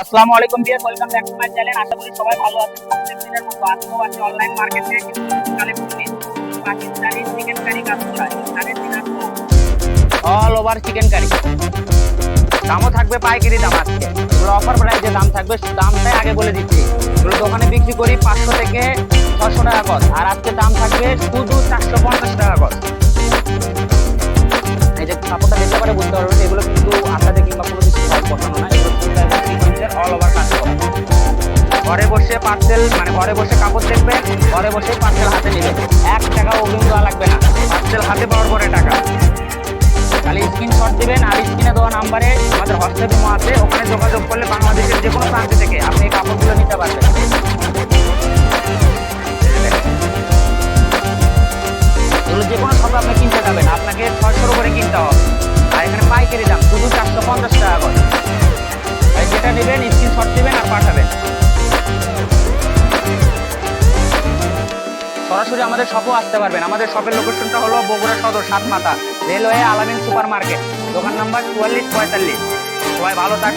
আসসালামু আলাইকুম welcome back to my channel. আশা করি সবাই ভালো আছেন। প্রত্যেক দিনের মতো আজকেও আছে অনলাইন মার্কেটে কিছু কালেকশন নিয়ে Pakistani chicken curry all over chicken curry দামও থাকবে পাইকারি দাম আজকে। এগুলো অফার প্রাইসে দাম থাকবে দামটাই আগে বলে দিচ্ছি। এগুলো দোকানে বিক্রি করি পাঁচশো থেকে ছশো টাকা কর আর আজকে দাম থাকবে শুধু চারশো পঞ্চাশ টাকা কর এই যে কাপড়টা দেখতে পারে, বুঝতে পারবেন এগুলো কিন্তু আটাতে কিংবা কোনো কিছু বসানো ঘরে বসে পার্সেল মানে ঘরে বসে কাপড় দেখবে, ঘরে বসে পার্সেল হাতে নেবে। এক টাকা অগ্রিম দেওয়া লাগবে না। পার্সেল হাতে পাওয়ার পরে টাকা। খালি স্ক্রিনশট দেবেন, আর স্ক্রিনে দেওয়া নাম্বারে আমাদের হোয়াটসঅ্যাপ আছে, ওখানে যোগাযোগ সরাসরি আমাদের শপও আসতে পারবেন। আমাদের শপের লোকেশনটা হলো বগুড়া সদর Satmatha railway Alamin super market দোকান নাম্বার চুয়াল্লিশ পঁয়তাল্লিশ। সবাই ভালো থাক